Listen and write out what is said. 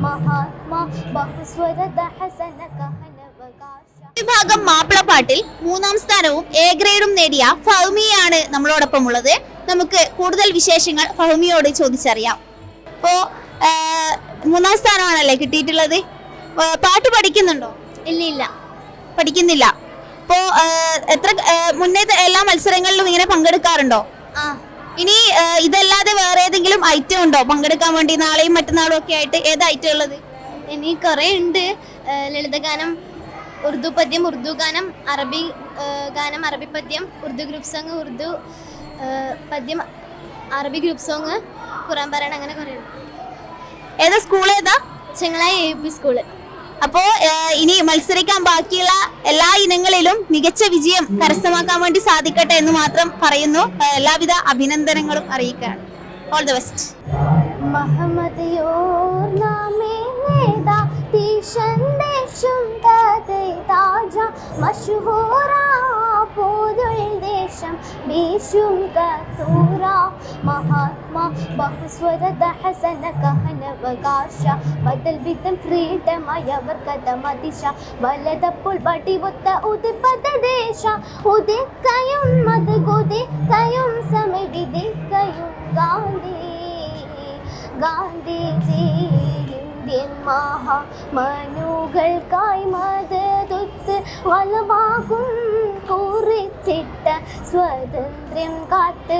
മഹാത്മാ ബഹുസ്വരത ഹസന വിഭാഗം മാപ്പിളപ്പാട്ടിൽ മൂന്നാം സ്ഥാനവും എ ഗ്രേഡും നേടിയ ഫൗമിയാണ് നമ്മളോടൊപ്പം ഉള്ളത് നമുക്ക് കൂടുതൽ വിശേഷങ്ങൾ ഫൗമിയോട് ചോദിച്ചറിയാം. അപ്പോ ആ, മൂന്നാം സ്ഥാനമാണല്ലേ കിട്ടിയിട്ടുള്ളത്? പാട്ട് പഠിക്കുന്നുണ്ടോ? ഇല്ല ഇല്ല പഠിക്കുന്നില്ല. അപ്പോ എത്ര മുന്നേ എല്ലാ മത്സരങ്ങളിലും ഇങ്ങനെ പങ്കെടുക്കാറുണ്ടോ? ആ. ഇനി ഇതല്ലാതെ വേറെ ഏതെങ്കിലും ഐറ്റം ഉണ്ടോ? പങ്കെടുക്കാൻ വേണ്ടി നാളെയും മറ്റന്നാളും ഒക്കെ ആയിട്ട് ഏത് ഐറ്റം ഉള്ളത്? ഇനി കുറെ ഉണ്ട്. ലളിതഗാനം ഉറുദു പദ്യം ഉറുദു ഗാനം അറബി ഗാനം അറബി പദ്യം ഉറുദു ഗ്രൂപ്പ് സോങ് ഉറുദു പദ്യം അറബി ഗ്രൂപ്പ് സോങ് ഖുറാൻ പറയണ അങ്ങനെ കുറേ ഉണ്ട്. ഏതാ സ്കൂൾ ഏതാ? ചെങ്ങളായി എ പി സ്കൂൾ അപ്പോ ഇനി മത്സരിക്കാൻ ബാക്കിയുള്ള എല്ലാ ഇനങ്ങളിലും മികച്ച വിജയം കരസ്ഥമാക്കാൻ വേണ്ടി സാധിക്കട്ടെ എന്ന് മാത്രം പറയുന്നു. എല്ലാവിധ അഭിനന്ദനങ്ങളും അറിയിക്കുകയാണ്. ഓൾ ദി ബെസ്റ്റ് മഹമദിയോർനാമേ നേതാ സന്ദേശം താജ ദേശം ബീശും കത്തൂറ മഹാത്മാ ബഹുസ്വരത ഹസന കഹനവകാശ ബദൽ വിധം ഫ്രീഡമായവർ കഥമതിശ വലതപ്പോൾ വടിവൊത്ത ഉദിപ്പത ദേശ ഉദിക്കയും മത് കുതിക്കയും സമയ വിധിക്കയും ഗാന്ധി ഗാന്ധിജി ഇന്ത്യൻ മഹാ മനുകൾക്കായി മതതൊത്ത് വളവാകും കുറിച്ചിട്ട സ്വാതന്ത്ര്യം കാത്ത്